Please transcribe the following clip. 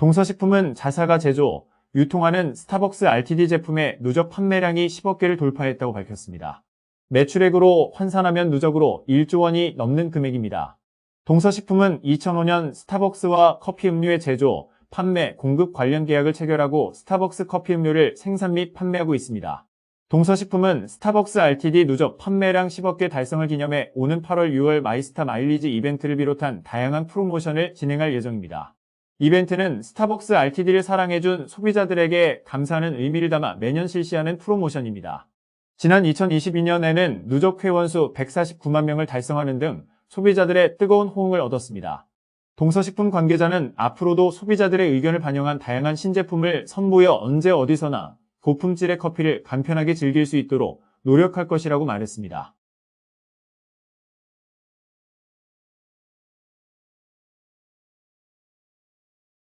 동서식품은 자사가 제조, 유통하는 스타벅스 RTD 제품의 누적 판매량이 10억 개를 돌파했다고 밝혔습니다. 매출액으로 환산하면 누적으로 1조 원이 넘는 금액입니다. 동서식품은 2005년 스타벅스와 커피 음료의 제조, 판매, 공급 관련 계약을 체결하고 스타벅스 커피 음료를 생산 및 판매하고 있습니다. 동서식품은 스타벅스 RTD 누적 판매량 10억 개 달성을 기념해 오는 8월 6월 마이스타 마일리지 이벤트를 비롯한 다양한 프로모션을 진행할 예정입니다. 이벤트는 스타벅스 RTD를 사랑해준 소비자들에게 감사하는 의미를 담아 매년 실시하는 프로모션입니다. 지난 2022년에는 누적 회원수 149만 명을 달성하는 등 소비자들의 뜨거운 호응을 얻었습니다. 동서식품 관계자는 앞으로도 소비자들의 의견을 반영한 다양한 신제품을 선보여 언제 어디서나 고품질의 커피를 간편하게 즐길 수 있도록 노력할 것이라고 말했습니다.